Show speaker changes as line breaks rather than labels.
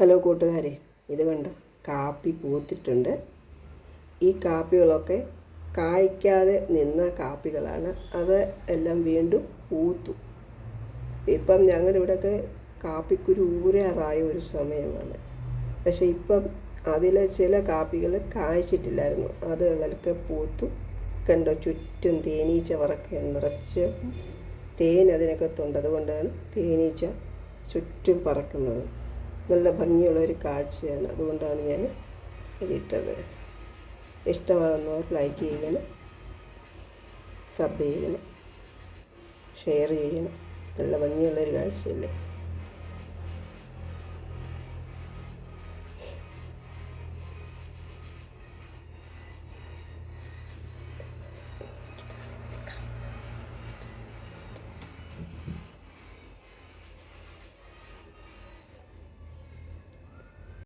Hello കൂട്ടുകാരെ. ഇത് കണ്ടോ? കാപ്പി പൂത്തിട്ടുണ്ട്. ഈ കാപ്പികളൊക്കെ കായ്ക്കാതെ നിന്ന കാപ്പികളാണ്. അത് എല്ലാം വീണ്ടും പൂത്തു. ഇപ്പം ഞങ്ങളുടെ ഇവിടെയൊക്കെ കാപ്പിക്കുരു ഊരാറായ ഒരു സമയമാണ്. പക്ഷേ ഇപ്പം അതിൽ ചില കാപ്പികൾ കായ്ച്ചിട്ടില്ലായിരുന്നു. അതുകളൊക്കെ പൂത്തു. കണ്ടോ? ചുറ്റും തേനീച്ച വറക്കെ നിറച്ച് തേൻ അതിനകത്തുണ്ട്. അതുകൊണ്ടാണ് തേനീച്ച ചുറ്റും പറക്കുന്നത്. നല്ല ഭംഗിയുള്ള ഒരു കാഴ്ചയാണ്. അതുകൊണ്ടാണ് ഞാൻ ഇതിട്ടത് ഇഷ്ടമാകുന്നവർ ലൈക്ക് ചെയ്യണം. സബ് ചെയ്യണം. ഷെയർ ചെയ്യണം. നല്ല ഭംഗിയുള്ളൊരു കാഴ്ചയല്ലേ?